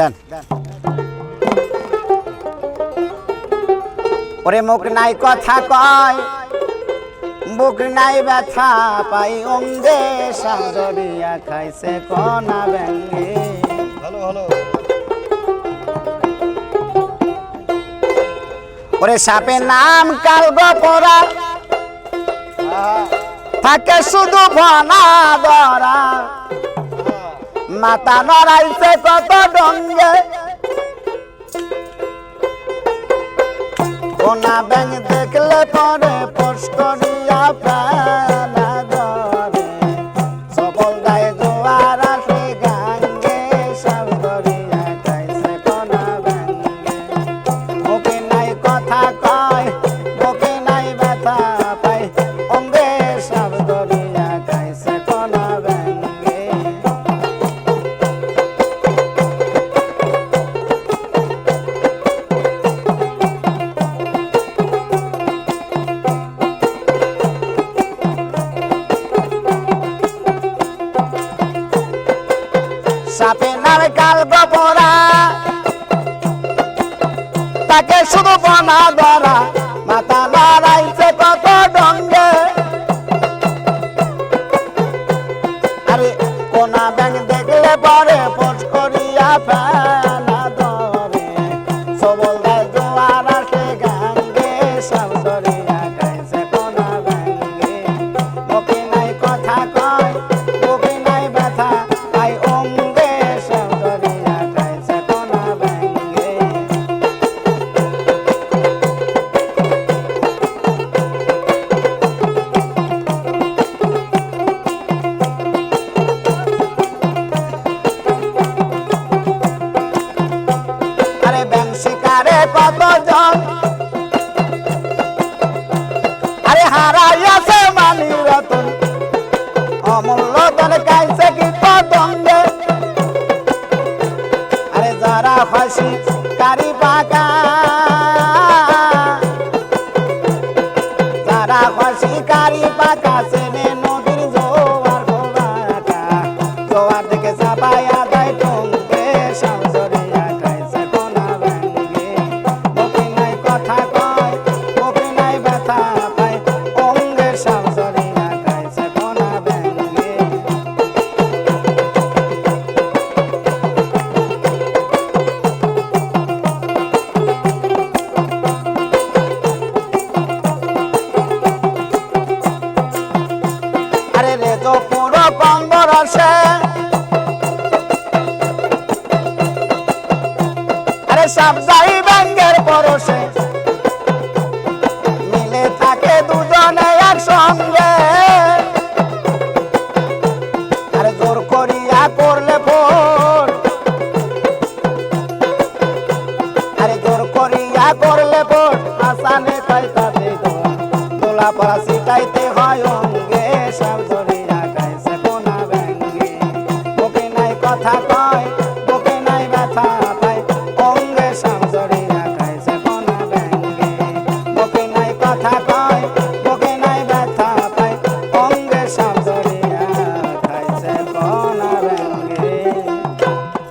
দেন। ওরে মুখ নাই কথা কয় বুক নাই ব্যথা পাই অঙ্গে সাজরিয়া খাইছে কনা ব্যঙ্গে ওরে সাপে নাম কালব পরা থাকে শুধু ভনা দরা। মাতা নড়াইছে কত ডঙ্গে। কোনা ব্যাং দেখলে পরে পোস্টরিয়া প্রাণা। ধরে তাকে শুধু বনা ধরা মাথা লড়াইছে কত ডঙ্গে। আরে কোনা ব্যাংক দেখলে পরে হারাইয়াছে মানি রতন। অমূল্য ধন কাইছে কি পতঙ্গে। আরে যারা ফাঁসি কারি পাকা যারা ফাঁসি কারি পাকা সেনে পুরো কম্বর আছে আরে সব যাই পরশে। মিলে থাকে দুজনে আরে জোর করিয়া করলে আরে জোর করিয়া করলে আসানে দোলা পড়া হয়